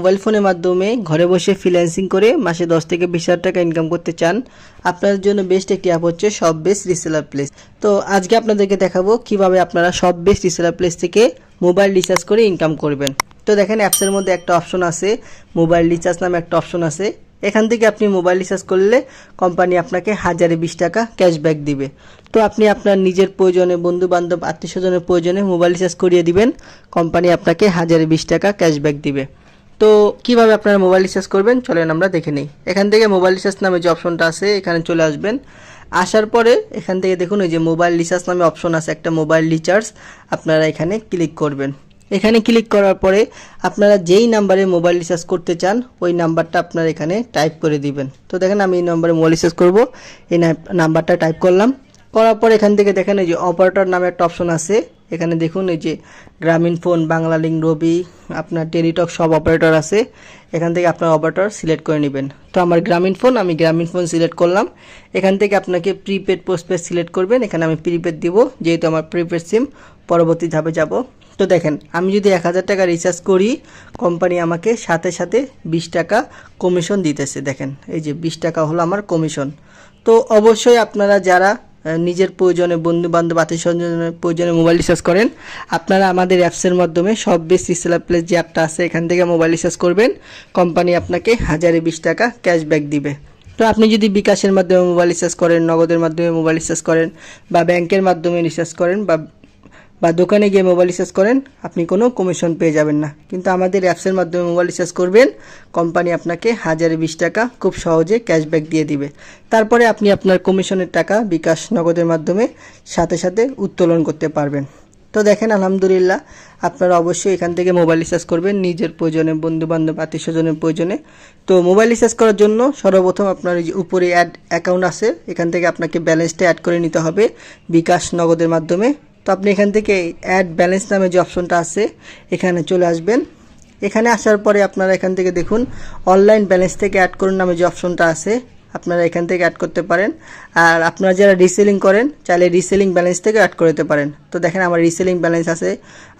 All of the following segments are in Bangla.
মোবাইল ফোনের মাধ্যমে ঘরে বসে ফ্রিল্যান্সিং করে মাসে দশ থেকে বিশ হাজার টাকা ইনকাম করতে চান আপনাদের জন্য বেস্ট একটি অ্যাপ হচ্ছে সব বেস্ট রিসেলার প্লেস তো আজকে আপনাদেরকে দেখাবো কীভাবে আপনারা সব বেস্ট রিসেলার প্লেস থেকে মোবাইল রিচার্জ করে ইনকাম করবেন। তো দেখেন অ্যাপসের মধ্যে একটা অপশন আছে মোবাইল রিচার্জ নামে একটা অপশন আছে। এখান থেকে আপনি মোবাইল রিচার্জ করলে কোম্পানি আপনাকে হাজারে বিশ টাকা ক্যাশব্যাক দিবে। তো আপনি আপনার নিজের প্রয়োজনে বন্ধু বান্ধব আত্মীয় স্বজনের প্রয়োজনে মোবাইল রিচার্জ করিয়ে দিবেন কোম্পানি আপনাকে হাজারে বিশ টাকা ক্যাশব্যাক দিবে। তো কীভাবে আপনারা মোবাইল রিচার্জ করবেন, চলেন আমরা দেখে নিই। এখান থেকে মোবাইল রিচার্জ নামে যে অপশনটা আছে, এখানে চলে আসবেন। আসার পরে এখান থেকে দেখুন, ওই যে মোবাইল রিচার্জ নামে অপশন আছে, একটা মোবাইল রিচার্জ আপনারা এখানে ক্লিক করবেন। এখানে ক্লিক করার পরে আপনারা যেই নাম্বারে মোবাইল রিচার্জ করতে চান, ওই নাম্বারটা আপনারা এখানে টাইপ করে দিবেন। তো দেখেন, আমি এই নম্বরে মোবাইল রিচার্জ করব। এই নাম্বারটা টাইপ করলাম। করার পর এখান থেকে দেখেন এই যে অপারেটর নামে একটা অপশন আছে। এখানে দেখুন এই যে গ্রামীণ ফোন বাংলালিঙ্ক রবি আপনার টেলিটক সব অপারেটর আছে। এখান থেকে আপনার অপারেটর সিলেক্ট করে নেবেন। তো আমার গ্রামীণ ফোন আমি গ্রামীণ ফোন সিলেক্ট করলাম। এখান থেকে আপনাকে প্রিপেড পোস্টপেড সিলেক্ট করবেন। এখানে আমি প্রিপেড দিব, যেহেতু আমার প্রিপেড সিম পরবর্তী ধাপে যাব। তো দেখেন, আমি যদি এক হাজার টাকা রিচার্জ করি কোম্পানি আমাকে সাথে সাথে বিশ টাকা কমিশন দিতেছে। দেখেন, এই যে বিশ টাকা হলো আমার কমিশন তো অবশ্যই আপনারা যারা নিজের প্রয়োজনে বন্ধু বান্ধব আত্মীয় প্রয়োজনে মোবাইল রিচার্জ করেন। আপনারা আমাদের অ্যাপসের মাধ্যমে সব বেশ রিসেলার প্লেস যে অ্যাপটা আছে, এখান থেকে মোবাইল রিচার্জ করবেন। কোম্পানি আপনাকে হাজারে বিশ টাকা ক্যাশব্যাক দিবে। তো আপনি যদি বিকাশের মাধ্যমে মোবাইল রিচার্জ করেন, নগদের মাধ্যমে মোবাইল রিচার্জ করেন, বা ব্যাংকের মাধ্যমে রিচার্জ করেন, বা বা দোকানে গিয়ে মোবাইল রিচার্জ করেন, আপনি কোনো কমিশন পেয়ে যাবেন না। কিন্তু আমাদের অ্যাপসের মাধ্যমে মোবাইল রিচার্জ করবেন। কোম্পানি আপনাকে হাজারে বিশ টাকা খুব সহজে ক্যাশব্যাক দিয়ে দিবে। তারপরে আপনি আপনার কমিশনের টাকা বিকাশ নগদের মাধ্যমে সাথে সাথে উত্তোলন করতে পারবেন। তো দেখেন, আলহামদুলিল্লাহ, আপনারা অবশ্যই এখান থেকে মোবাইল রিচার্জ করবেন নিজের প্রয়োজনে বন্ধু বান্ধব আত্মীয় স্বজনের প্রয়োজনে। তো মোবাইল রিচার্জ করার জন্য সর্বপ্রথম আপনার যে উপরে অ্যাড অ্যাকাউন্ট আছে, এখান থেকে আপনাকে ব্যালেন্সটা অ্যাড করে নিতে হবে। বিকাশ নগদের মাধ্যমে তো আপনি এখান থেকে অ্যাড ব্যালেন্স নামে যে অপশনটা আছে, এখানে চলে আসবেন। এখানে আসার পরে আপনারা এখান থেকে দেখুন অনলাইন ব্যালেন্স থেকে অ্যাড করুন নামে যে অপশনটা আছে, আপনারা এখান থেকে অ্যাড করতে পারেন। আর আপনারা যারা রিসেলিং করেন, চাইলে রিসেলিং ব্যালেন্স থেকে অ্যাড করতে পারেন। তো দেখেন আমার রিসেলিং ব্যালেন্স আছে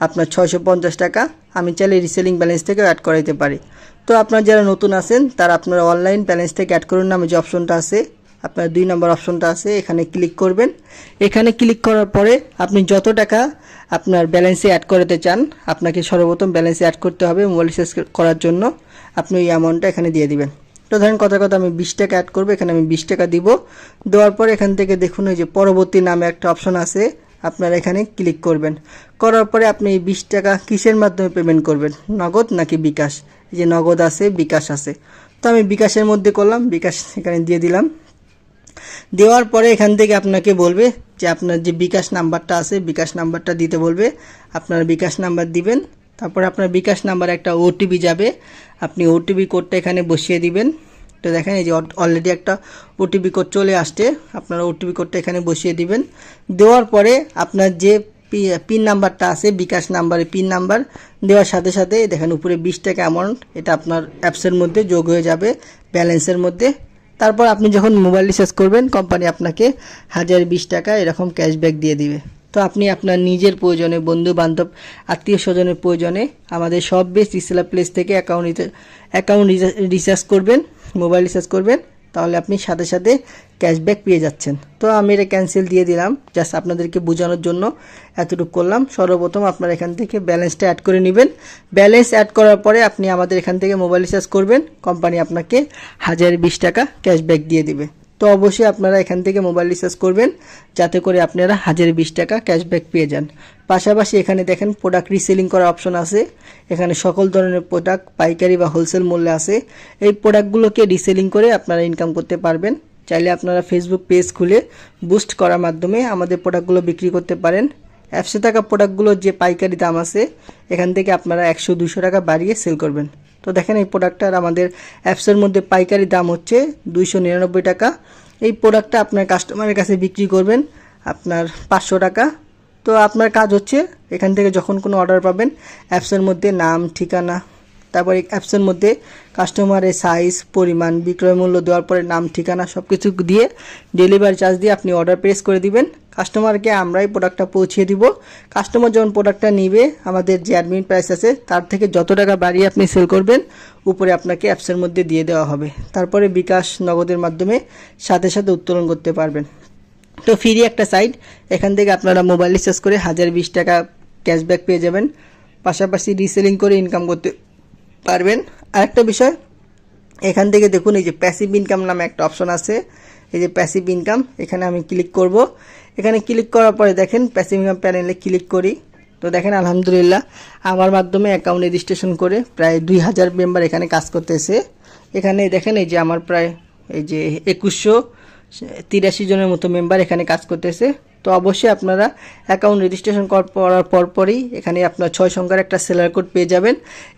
আপনার ছয়শো পঞ্চাশ টাকা, আমি চাইলে রিসেলিং ব্যালেন্স থেকেও অ্যাড করে দিতে পারি। তো আপনারা যারা নতুন আছেন, তারা আপনারা অনলাইন ব্যালেন্স থেকে অ্যাড করুন নামে যে অপশনটা আছে আপনার দুই নম্বর অপশনটা আছে, এখানে ক্লিক করবেন। এখানে ক্লিক করার পরে আপনি যত টাকা আপনার ব্যালেন্সে অ্যাড করতে চান, আপনাকে সর্বপ্রথম ব্যালেন্সে অ্যাড করতে হবে মোবাইল রিচার্জ করার জন্য আপনি এই অ্যামাউন্টটা এখানে দিয়ে দিবেন। তো ধরেন কথা কথা আমি বিশ টাকা অ্যাড করব, এখানে আমি বিশ টাকা দিব। দেওয়ার পর এখান থেকে দেখুন ওই যে পরবর্তী নামে একটা অপশন আছে, আপনারা এখানে ক্লিক করবেন। করার পরে আপনি এই বিশ টাকা কিসের মাধ্যমে পেমেন্ট করবেন? নগদ নাকি বিকাশ? এই যে নগদ আছে, বিকাশ আছে। তো আমি বিকাশের মধ্যে করলাম, বিকাশ এখানে দিয়ে দিলাম। দেওয়ার পরে এখান থেকে আপনাকে বলবে যে আপনার যে বিকাশ নাম্বারটা আছে, বিকাশ নাম্বারটা দিতে বলবে। আপনার বিকাশ নাম্বার দিবেন, তারপরে আপনার বিকাশ নাম্বার একটা ওটিপি যাবে। আপনি ওটিপি কোডটা এখানে বসিয়ে দিবেন। তো দেখেন এই যে অলরেডি একটা ওটিপি কোড চলে আসছে, আপনারা ওটিপি কোডটা এখানে বসিয়ে দিবেন। দেওয়ার পরে আপনার যে পিন নাম্বারটা আছে, বিকাশ নাম্বারে পিন নাম্বার, দেওয়ার সাথে সাথে দেখেন উপরে বিশ টাকা অ্যামাউন্ট এটা আপনার অ্যাপসের মধ্যে যোগ হয়ে যাবে ব্যালেন্সের মধ্যে। তারপর আপনি যখন মোবাইল রিচার্জ করবেন কোম্পানি আপনাকে হাজার বিশ টাকা এরকম ক্যাশব্যাক দিয়ে দিবে। তো আপনি আপনার নিজের প্রয়োজনে বন্ধু বান্ধব আত্মীয় স্বজনের প্রয়োজনে আমাদের সব বেস্ট রিসেলার প্লেস থেকে অ্যাকাউন্ট অ্যাকাউন্ট রিচার্জ করবেন মোবাইল রিচার্জ করবেন। তাহলে আপনি সাথে সাথে ক্যাশব্যাক পেয়ে যাচ্ছেন। তো আমি এটা ক্যান্সেল দিয়ে দিলাম। জাস্ট আপনাদেরকে বোঝানোর জন্য এতটুকু করলাম। সর্বপ্রথম আপনার এখান থেকে ব্যালেন্সটা অ্যাড করে নেবেন। ব্যালেন্স অ্যাড করার পরে আপনি আমাদের এখান থেকে মোবাইল রিচার্জ করবেন। কোম্পানি আপনাকে হাজার বিশ টাকা ক্যাশব্যাক দিয়ে দিবে। তো অবশ্যই আপনারা এখান থেকে মোবাইল রিচার্জ করবেন, যাতে করে আপনারা হাজার বিশ টাকা ক্যাশব্যাক পেয়ে যান। পাশাপাশি এখানে দেখেন প্রোডাক্ট রিসেলিং করার অপশন আছে। এখানে সকল ধরনের প্রোডাক্ট পাইকারি বা হোলসেল মূল্যে আছে। এই প্রোডাক্টগুলোকে রিসেলিং করে আপনারা ইনকাম করতে পারবেন। চাইলে আপনারা ফেসবুক পেজ খুলে বুস্ট করার মাধ্যমে আমাদের প্রোডাক্টগুলো বিক্রি করতে পারেন। অ্যাপসে থাকা প্রোডাক্টগুলোর যে পাইকারি দাম আছে, এখান থেকে আপনারা একশো দুশো টাকা বাড়িয়ে সেল করবেন। তো দেখেন এই প্রোডাক্টটার আমাদের অ্যাপসের মধ্যে পাইকারি দাম হচ্ছে দুইশো নিরানব্বই টাকা। এই প্রোডাক্টটা আপনার কাস্টমারের কাছে বিক্রি করবেন আপনার পাঁচশো টাকা। তো আপনার কাজ হচ্ছে এখান থেকে যখন কোনো অর্ডার পাবেন অ্যাপসের মধ্যে নাম, ঠিকানা, তারপর অ্যাপসের মধ্যে কাস্টমারের সাইজ পরিমাণ, বিক্রয় মূল্য দেওয়ার পরে নাম, ঠিকানা সব কিছু দিয়ে ডেলিভারি চার্জ দিয়ে আপনি অর্ডার প্রেস করে দিবেন। কাস্টমারকে আমরাই প্রোডাক্টটা পৌঁছে দিব। কাস্টমার যখন প্রোডাক্টটা নিবে, আমাদের যে অ্যাডমিন প্রাইস আছে, তার থেকে যত টাকা বাড়িয়ে আপনি সেল করবেন, উপরে আপনাকে অ্যাপসের মধ্যে দিয়ে দেওয়া হবে। তারপরে বিকাশ নগদের মাধ্যমে সাথে সাথে উত্তোলন করতে পারবেন। তো ফ্রি একটা সাইট এখান থেকে আপনারা মোবাইল রিচার্জ করে হাজার বিশ টাকা ক্যাশব্যাক পেয়ে যাবেন। পাশাপাশি রিসেলিং করে ইনকাম করতে পারবেন। আরেকটা বিষয়, এখান থেকে দেখুন এই যে প্যাসিভ ইনকাম নামে একটা অপশন আছে। এই যে প্যাসিভ ইনকাম এখানে আমি ক্লিক করব। এখানে ক্লিক করার পরে দেখেন প্যাসিভ ইনকাম প্যানেলে ক্লিক করি। তো দেখেন আলহামদুলিল্লাহ, আমার মাধ্যমে অ্যাকাউন্ট রেজিস্ট্রেশন করে প্রায় দুই হাজার মেম্বার এখানে কাজ করতেছে। এখানে দেখেন এই যে আমার প্রায়, এই যে একুশশো তিরাশি জনের মতো মেম্বার এখানে কাজ করতেছে। তো অবশ্যই আপনারা অ্যাকাউন্ট রেজিস্ট্রেশন করার পরপরই এখানে আপনার ছয় সংখ্যার একটা সেলার কোড পেয়ে যাবেন।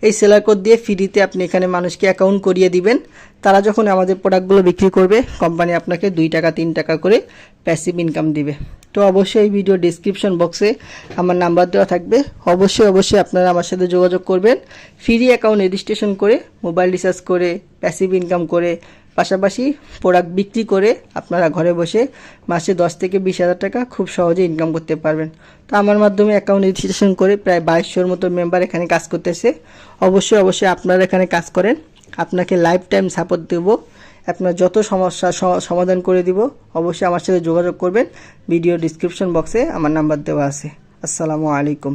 এই সেলার কোড দিয়ে ফ্রিতে আপনি এখানে মানুষকে অ্যাকাউন্ট করিয়ে দিবেন। তারা যখন আমাদের প্রোডাক্টগুলো বিক্রি করবে কোম্পানি আপনাকে দুই টাকা, তিন টাকা করে প্যাসিভ ইনকাম দিবে। তো অবশ্যই এই ভিডিও ডিসক্রিপশন বক্সে আমার নাম্বার দেওয়া থাকবে। অবশ্যই অবশ্যই আপনারা আমার সাথে যোগাযোগ করবেন। ফ্রি অ্যাকাউন্ট রেজিস্ট্রেশন করে মোবাইল রিচার্জ করে প্যাসিভ ইনকাম করে পাশাপাশি প্রোডাক্ট বিক্রি করে আপনারা ঘরে বসে মাসে দশ থেকে বিশ হাজার টাকা খুব সহজে ইনকাম করতে পারবেন। তো আমার মাধ্যমে অ্যাকাউন্ট রেজিস্ট্রেশন করে প্রায় বাইশশোর মতো মেম্বার এখানে কাজ করতেছে। অবশ্যই অবশ্যই আপনারা এখানে কাজ করেন। আপনাকে লাইফ টাইম সাপোর্ট দেব। আপনার যত সমস্যা সমাধান করে দিব, অবশ্যই আমার সাথে যোগাযোগ করবেন। ভিডিও ডিসক্রিপশন বক্সে আমার নাম্বার দেওয়া আছে। আসসালামু আলাইকুম।